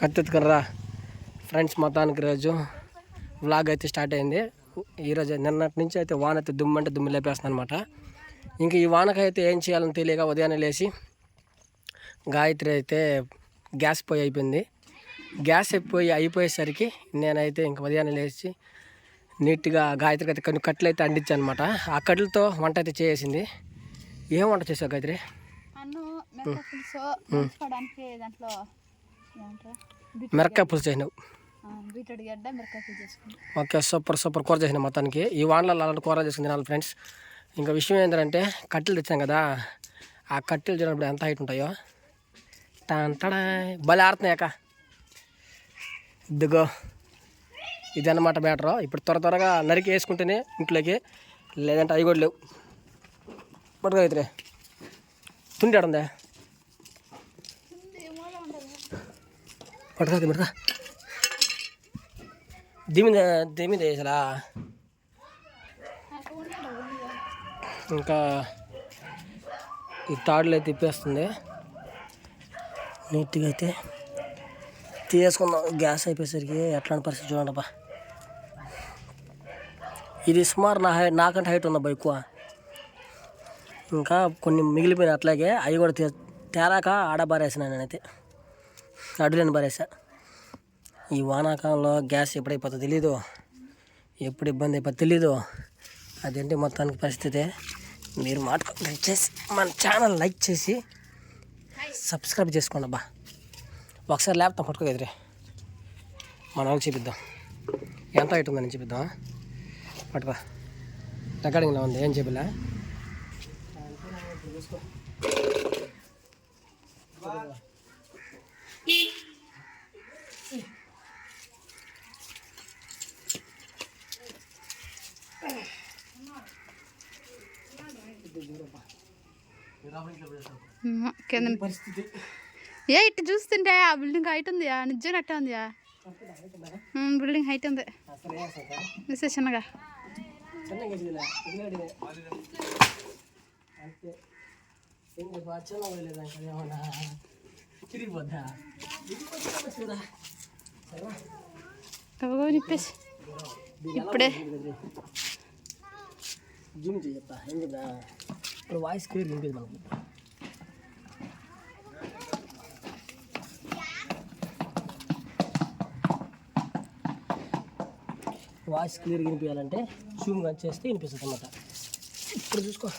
కత్తెత్తుకురా friends మొత్తానికి రోజు vlog అయితే స్టార్ట్ అయింది. ఈరోజు నిన్నటి నుంచి అయితే వాన అయితే దుమ్ము అంటే దుమ్ము లేపేస్తుంది అనమాట ఇంక ఈ వానకైతే ఏం చేయాలని తెలియక ఉదయాన్నే లేచి గాయత్రి అయితే గ్యాస్ పొయ్యి అయిపోయింది. గ్యాస్ అయిపోయి అయిపోయేసరికి నేనైతే ఇంక ఉదయాన్నే లేచి నీట్గా గాయత్రికి అయితే కొన్ని కట్టెలు అయితే అందించాను అనమాట ఆ కట్టెలతో వంట అయితే చేసింది ఏం వంట చేసావు గాయత్రి? మిరక్కాయ పులుసు చేసినావు. గడ్డ పులుసు ఓకే సూపర్ సూపర్ కూర చేసిన మొత్తానికి. ఈ వానలలో అలాంటి కూర చేసుకుని తినాలి ఫ్రెండ్స్ ఇంకా విషయం ఏంటంటే కట్టెలు తెచ్చాం కదా ఆ కట్టెలు చూడప్పుడు ఎంత హైట్ ఉంటాయో. టడా భలే ఆడుతున్నాయి అక్క. ఇదిగో ఇది అన్నమాట బ్యాటర్ ఇప్పుడు త్వర త్వరగా నరికి వేసుకుంటేనే ఇంట్లోకి లేదంటే అవి కూడా లేవు. పట్టుకో అయితే తుండి ఆడుందా? పట్టుకో పట్టుకో దీమి దీమి వేసలా. ఇంకా ఈ తాడులో అయితే తిప్పేస్తుంది. నీట్గా అయితే తీసుకుందాం. గ్యాస్ అయిపోయేసరికి ఎట్లాంటి పరిస్థితి చూడండి అబ్బా. ఇది సుమారు నా హై నాకంటే హైట్ ఉందబ్బా ఎక్కువ. ఇంకా కొన్ని మిగిలిపోయిన అట్లాగే అవి కూడా తే తేరాక ఆడబారేసిన నేనైతే. అడులేని బారేసా ఈ వానాకాలంలో గ్యాస్ ఎప్పుడైపోతుందో తెలీదు. ఎప్పుడు ఇబ్బంది అయిపోతుందో తెలీదు. అదేంటి మొత్తానికి పరిస్థితి మీరు మాట దయచేసి మన ఛానల్ లైక్ చేసి సబ్స్క్రైబ్ చేసుకోండి అబ్బా. ఒకసారి ల్యాప్టాప్ పట్టుకో ఎదురే. మన వాళ్ళు చూపిద్దాం. ఎంత హైట్ ఉందని చూపిద్దాం పట్టుకో. రికార్డింగ్లో ఉంది ఏం చెప్పలే? కింద ఏ ఇట్టు చూస్తుంటే ఆ బిల్డింగ్ హైట్ ఉందియా నిజంగా అట్ట ఉందియా బిల్డింగ్ హైట్ ఉంది విశేషంగా నిప్పేసి ఇప్పుడే జూమ్ చెయ్యప్ప ఇప్పుడు వాయిస్ క్లియర్ వినిపిది మనకు వాయిస్ క్లియర్ వినిపించాలంటే జూమ్ కానీ చేస్తే వినిపిస్తుంది అన్నమాట ఇప్పుడు చూసుకో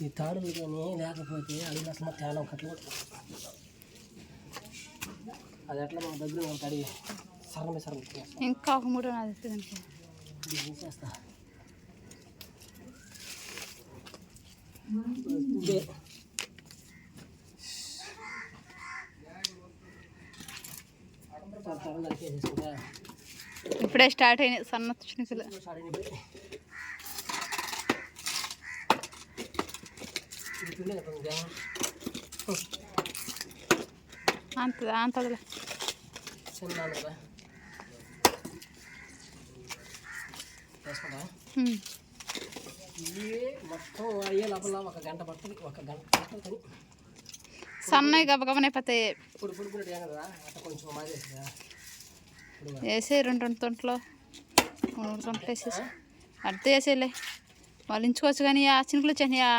ఈ తాడులు కానీ లేకపోతే అడిగిన అసలు తేడా కట్లు అది ఎట్లా మన దగ్గర అడిగి సరమే సరం ఇంకా ఒక మూడు ఇస్తుందంటే చేస్తా ఇదే తాడు నరికేసేసుకుంటా ఇప్పుడే స్టార్ట్ అయినాయి సన్న చినుకులు. అంత అంతదిలే. ఉమ్. సన్నాయి మొత్తం అయ్యే లోపల ఒక గంట పడుతుంది ఒక గంట పడుతుంది ఇప్పుడు కదా అట్లా కొంచెం వేసే రెండు రెండు తొంట్లో. మూడు తొంట్లు వేసేసి. అడితే వేసేలే. వాళ్ళు ఇంచుకోవచ్చు కానీ ఆ చినుకులు వచ్చాయా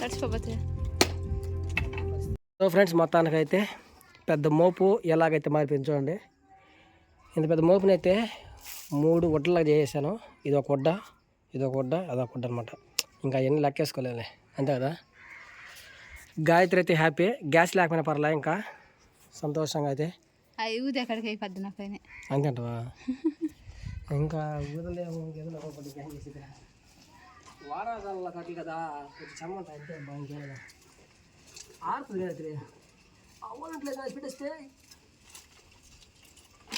తడిచిపోతే సో ఫ్రెండ్స్ మొత్తానికైతే పెద్ద మోపు ఎలాగైతే మారిపోయింది చూడండి. ఇంత పెద్ద మోపునైతే మూడు వడ్డలాగా చేసేసాను. ఇది ఒక వడ్డ ఇది ఒక వడ్డ అదొక వడ్డ అనమాట ఇంకా అవన్నీ లెక్కేసుకోలేదు అంతే కదా? గాయత్రి అయితే హ్యాపీ. గ్యాస్ లేకపోయినా పర్లే ఇంకా. సంతోషంగా అయితే. ఊది ఎక్కడికి అయిపోద్ది నా పైన అంతేంటవా? ఇంకా ఇంకేదో ఒకటి చేసి కట్టి కదా. కొంచెం చెమ్మంట బాగుంది ఆడుతుంది గాయత్రి. అవ్వనట్లేదు పెట్టేస్తే పరా.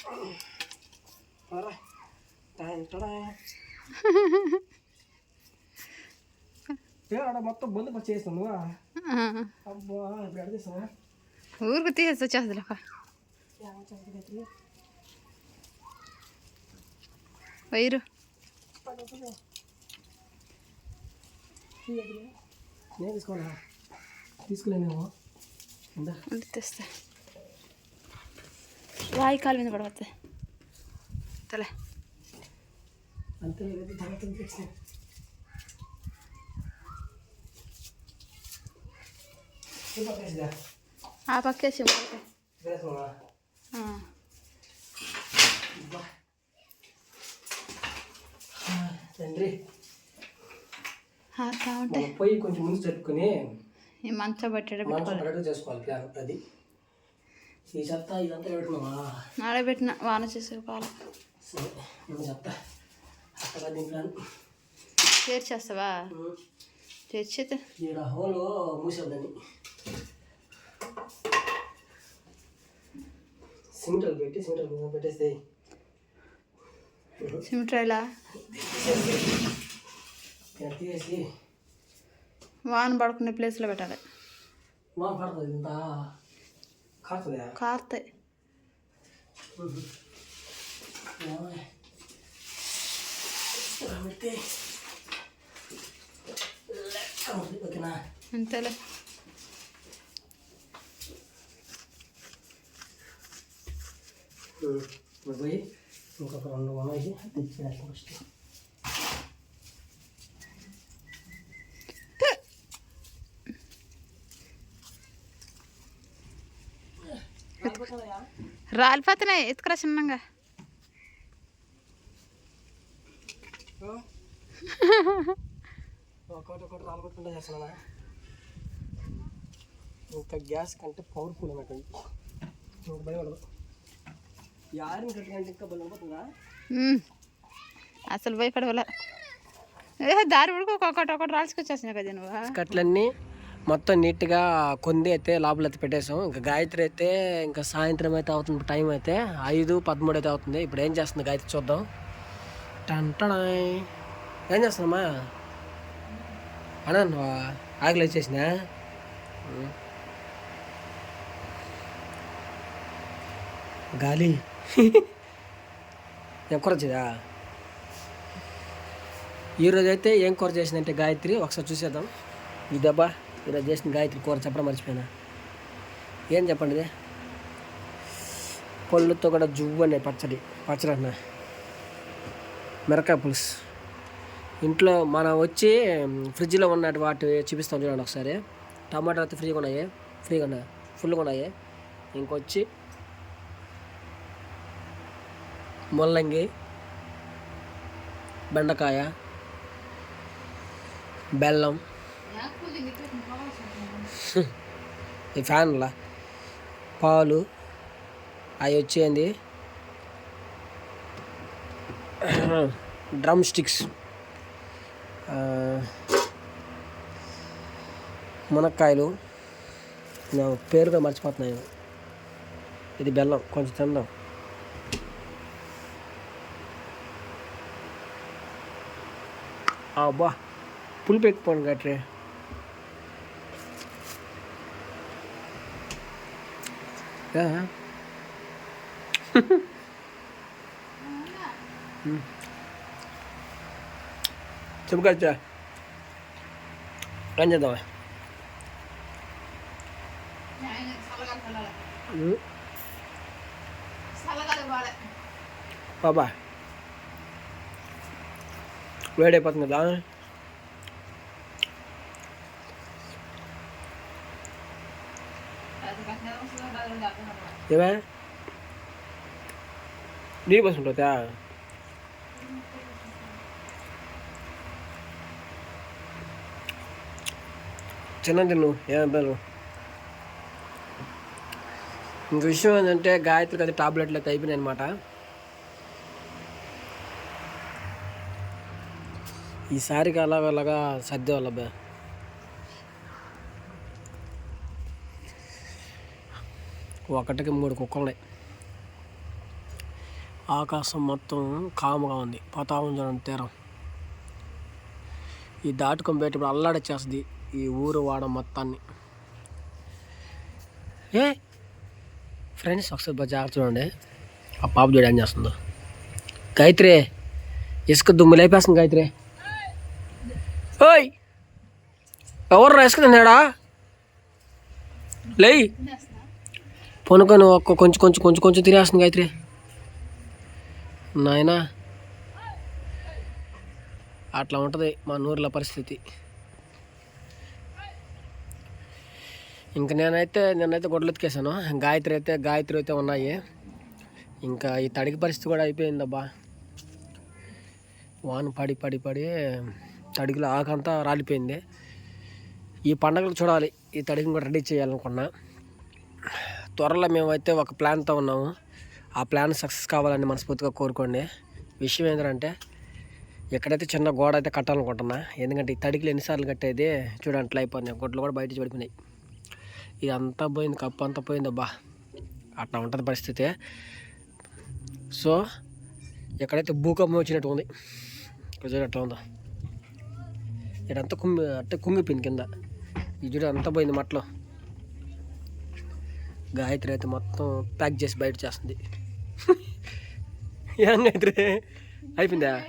Toy ta-da. ఏ ఆడ మొత్తం బందు చేస్తాను నువ్వా? అబ్బా ఇప్పుడు అడిగేస్తావా ఊరికి తీసేసి వచ్చేస్తుంది ఒక వైరు. నేను తీసుకోవాలా తెస్తా. వాయి కాలు మీద పడవద్దు. తలే అంతే లేదు తర్వాత తెచ్చిన ఆ పక్కేసి తండ్రి పోయి కొంచెం ముందు మంచం కరెక్ట్గా చేసుకోవాలి ప్లాన్ అది ఈ చెత్త ఇదంతా పెట్టుకున్నావా ఆడబెట్టిన వాన చేసే కాలం సరే నేను చెప్తా అత్తగా చేర్చేస్తావా చేర్చేది ఈడ హోల్ మూసేద్దని సిమెంటల్ పెట్టి సిమెంటల్ పెట్టేస్తే. సిమెంట్ రైలా తీసేసి. వాన పడుకునే ప్లేస్లో పెట్టాలి. వాన పడుతుంది ఇంత. కారుతుందా? కారుతాయి. పెట్టి ఓకేనా అంతేలే ఇప్పుడు పోయి ఇంకొక రెండు ఉన్నాయి తెచ్చి ఫస్ట్ రాలిపోతున్నాయి ఎత్తుకురా చిన్నంగా ఒకటి ఒకటి రాలగొట్టుకుంటా చేస్తున్నా ఇంకా గ్యాస్ కంటే పవర్ఫుల్ అన్నట్టు ఇంకా భయపడదు యారిని కట్టుకంటే ఇంకా బలం పోతుందా. అసలు భయపడవల. దారి ఉడుకు ఒకటి ఒకటి రాల్చుకొచ్చేసినా కదా నువ్వు. కట్లన్నీ మొత్తం నీట్గా కొంది అయితే లోపల అయితే పెట్టేసాం. ఇంకా గాయత్రి అయితే ఇంకా సాయంత్రం అయితే అవుతుంది టైం అయితే. ఐదు పదమూడు అయితే అవుతుంది. ఇప్పుడు ఏం చేస్తుంది గాయత్రి చూద్దాం. టంటడాయ్ ఏం చేస్తున్నామా అన్నా ఆకలి వచ్చేసినా గాలి. ఏం కూర వచ్చేదా? ఈరోజు అయితే ఏం కూర చేసిందంటే గాయత్రి ఒకసారి చూసేద్దాం. ఈ దెబ్బ ఈరోజు చేసిన గాయత్రి కూర చెప్పడం మర్చిపోయినా. ఏం చెప్పండి ఇదే? పళ్ళుతో కూడా జువ్వు అనే పచ్చడి పచ్చడి అన్న. మిరకాయ పులుసు. ఇంట్లో మనం వచ్చి ఫ్రిడ్జ్లో ఉన్న వాటి చూపిస్తాం చూడండి ఒకసారి. టమాటాలు అయితే ఫ్రీగా ఉన్నాయి? ఫ్రీగా ఉన్నాయి? ఫుల్గా ఉన్నాయి? ఇంకొచ్చి ముల్లంగి బెండకాయ బెల్లం. ఈ ఫ్యాన్లా? పాలు. అవి వచ్చేయండి. Drum sticks. మునక్కాయలు. నా పేరుగా మర్చిపోతున్నాను. ఇది బెల్లం. కొంచెం తిందాం. అబ్బా పులుపు ఎక్కుపోండి గట్రే చెప్పుకొచ్చా ఏం చేద్దామా బాబా వేడైపోతుంది కదా ఏమే నీళ్ళు పోసుకుంటుందా చిన్న చిన్నదిను ఏమంటారు ఇంక విషయం ఏంటంటే గాయత్రికి అది టాబ్లెట్లు అయితే అయిపోయినాయి అనమాట ఈసారికి అలాగ అలాగా సర్దే వాళ్ళ ఒకటికి మూడు కుక్కలు ఆకాశం మొత్తం కాముగా ఉంది. పతావం తీరం. ఈ దాటుకొని బయట అల్లాడచ్చేస్తుంది. ఈ ఊరు వాడ మొత్తాన్ని. ఏ ఫ్రెండ్స్ ఒకసారి బాగా జాగ్రత్త చూడండి. ఆ పాప చూడ ఏం చేస్తుందో. గాయత్రి ఇసుక దుమ్ము లేపేస్తుంది గాయత్రి. ఓయ్ ఎవరు ఇసుక తిన్నాడా? లే పొనుకొని ఒక్క కొంచెం కొంచెం కొంచెం కొంచెం తినేస్తుంది గాయత్రి. నాయనా అట్లా ఉంటుంది మా నూరుల పరిస్థితి. ఇంక నేనైతే నేనైతే గొడ్లు ఎత్తుకేసాను గాయత్రి అయితే గాయత్రి అయితే ఉన్నాయి. ఇంకా ఈ తడికి పరిస్థితి కూడా అయిపోయిందబ్బా వాన పడి పడి పడి తడికిలో ఆకంతా రాలిపోయింది. ఈ పండగలు చూడాలి. ఈ తడికి కూడా రెడీ చేయాలనుకున్నా. త్వరలో మేమైతే ఒక ప్లాన్తో ఉన్నాము. ఆ ప్లాన్ సక్సెస్ కావాలని మనస్ఫూర్తిగా కోరుకోండి. విషయం ఏంటంటే ఎక్కడైతే చిన్న గోడ అయితే కట్టాలనుకుంటున్నా ఎందుకంటే ఈ తడికిలు ఎన్నిసార్లు కట్టేది చూడండి అట్లా అయిపోయినాయి గొడ్లు కూడా బయట పడిపోయినాయి. ఇది అంతా పోయింది కప్పు అంతా పోయింది. అబ్బా అట్లా ఉంటుంది పరిస్థితి. సో ఎక్కడైతే భూకంపం వచ్చినట్టు ఉంది చూడు అట్లా ఉందో. ఇదంతా కుంగి అంటే కుంగిపోయింది కింద. ఈ చూడు అంతా పోయింది మట్లో. గాయత్రి అయితే మొత్తం ప్యాక్ చేసి బయట చేస్తుంది. ఏం గాయత్రి? అయిపోయిందా?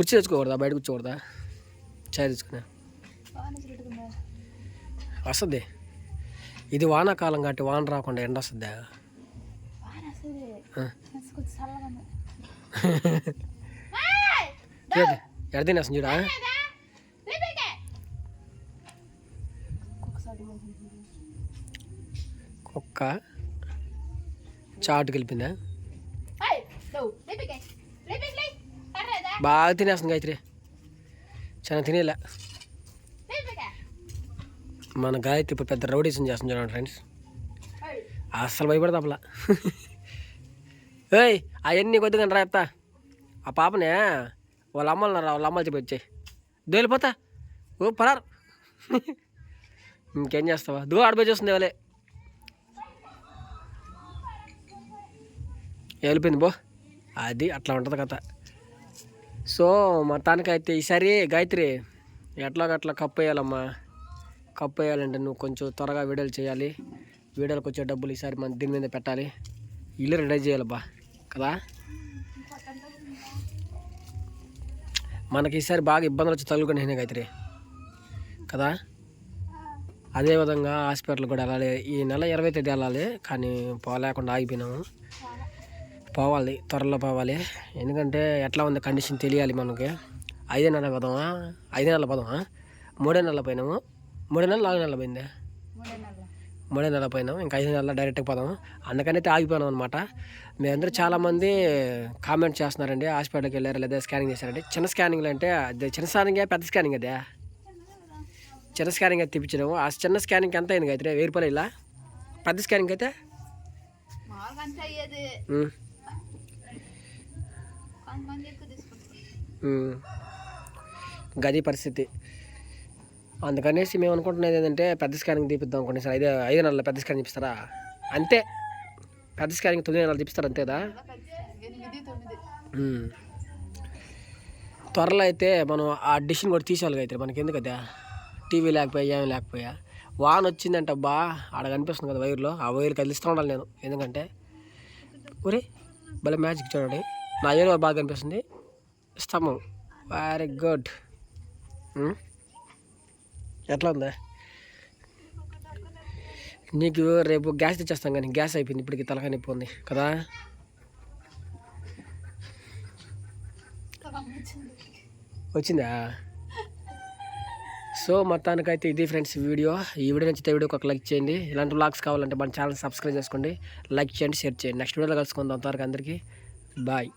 కుర్చీ తెచ్చుకోకూడదా? బయట కూర్చోకూడదా? చాయ్ తెచ్చుకున్నా వస్తుంది. ఇది వానాకాలం కాబట్టి వాన రాకుండా ఎండ వస్తుందా ఎడ తినేస్తుంది చూడా కుక్క. చాటుకి వెళ్ళిపోయిందా బాగా తినేస్తుంది గాయత్రి. చాలా తినేలా. మన గాయత్రి ఇప్పుడు పెద్ద రౌడీసం చేస్తుంది చూడండి ఫ్రెండ్స్ అస్సలు భయపడదు అప్పలా ఏయ్ అవన్నీ కొద్దిగా రా చెప్తా. ఆ పాపనే వాళ్ళ అమ్మలు రా వాళ్ళ అమ్మలు చెప్పి వచ్చాయి దోలిపోతా ఓ పరారు. ఇంకేం చేస్తావా? దో ఆడిపోయి చూస్తుంది వాళ్ళే. వెళ్ళిపోయింది బో అది అట్లా ఉంటుంది కథ. సో మొత్తానికైతే ఈసారి గాయత్రి ఎట్లాగట్లా కప్పు వేయాలమ్మా? కప్పు వేయాలంటే నువ్వు కొంచెం త్వరగా వీడియోలు చేయాలి. వీడియోలకు వచ్చే డబ్బులు ఈసారి మన దీని మీద పెట్టాలి. ఇల్లు రెడీ చేయాలబ్బా కదా? మనకి ఈసారి బాగా ఇబ్బందులు వచ్చి తగులుకొని గాయత్రి కదా? అదేవిధంగా హాస్పిటల్ కూడా వెళ్ళాలి. ఈ నెల ఇరవై తేదీ వెళ్ళాలి కానీ పోలేకుండా ఆగిపోయినాము. పోవాలి త్వరలో పోవాలి. ఎందుకంటే ఎట్లా ఉంది కండిషన్ తెలియాలి మనకి. ఐదే నెలల పదమా? ఐదే నెలల పదమా? మూడే నెలల పోయినాము. మూడే నెలలు నాలుగు నెలల పోయింది? మూడే నెలల. పోయినాం ఇంకా ఐదు నెలల డైరెక్ట్గా పోదాము. అందుకనైతే ఆగిపోయినాం అనమాట మీరందరూ చాలామంది కామెంట్ చేస్తున్నారండి. హాస్పిటల్కి వెళ్ళారు లేదా స్కానింగ్ చేశారండి? చిన్న స్కానింగ్లు అంటే అది చిన్న స్కానింగ్ పెద్ద స్కానింగ్ అదే? చిన్న స్కానింగ్ అయితే తెప్పించినాము. ఆ చిన్న స్కానింగ్ ఎంత అయింది అయితే వెయ్యి రూపాయలు ఇలా పెద్ద స్కానింగ్ అయితే? గది పరిస్థితి. అందుకనేసి మేము అనుకుంటున్నది ఏంటంటే పెద్ద స్కానింగ్ తీపిద్దాం అనుకోండి సార్ ఐదు ఐదు నెలల పెద్ద స్కానింగ్ చూపిస్తారా అంతే. పెద్ద స్కానింగ్ తొమ్మిది నెలలు చూపిస్తారు అంతేదా త్వరలో అయితే మనం ఆ డిషన్ కూడా తీసేయాలి అయితే మనకి ఎందుకు కదా? టీవీ లేకపోయా ఏం లేకపోయా? వాన్ వచ్చిందంట బా ఆడ కనిపిస్తుంది కదా వైర్లో. ఆ వైర్ కదిలిస్తూ ఉండాలి నేను. ఎందుకంటే? ఒరే భలే మ్యాజిక్ చూడండి. నా ఏరియా బాగా కనిపిస్తుంది స్తంభం వెరీ గుడ్ ఎట్లా ఉందా? నీకు రేపు గ్యాస్ తెచ్చేస్తాం కానీ గ్యాస్ అయిపోయింది. ఇప్పటికి తలకాయ నొప్పి ఉంది కదా? వచ్చిందా? సో మొత్తానికైతే ఇది ఫ్రెండ్స్ వీడియో. ఈ వీడియో నచ్చితే వీడియోకి ఒక లైక్ చేయండి. ఇలాంటి బ్లాగ్స్ కావాలంటే మన ఛానల్ సబ్స్క్రైబ్ చేసుకోండి లైక్ చేయండి షేర్ చేయండి. నెక్స్ట్ వీడియోలో కలుసుకుందాం. అంతవరకు అందరికీ బాయ్.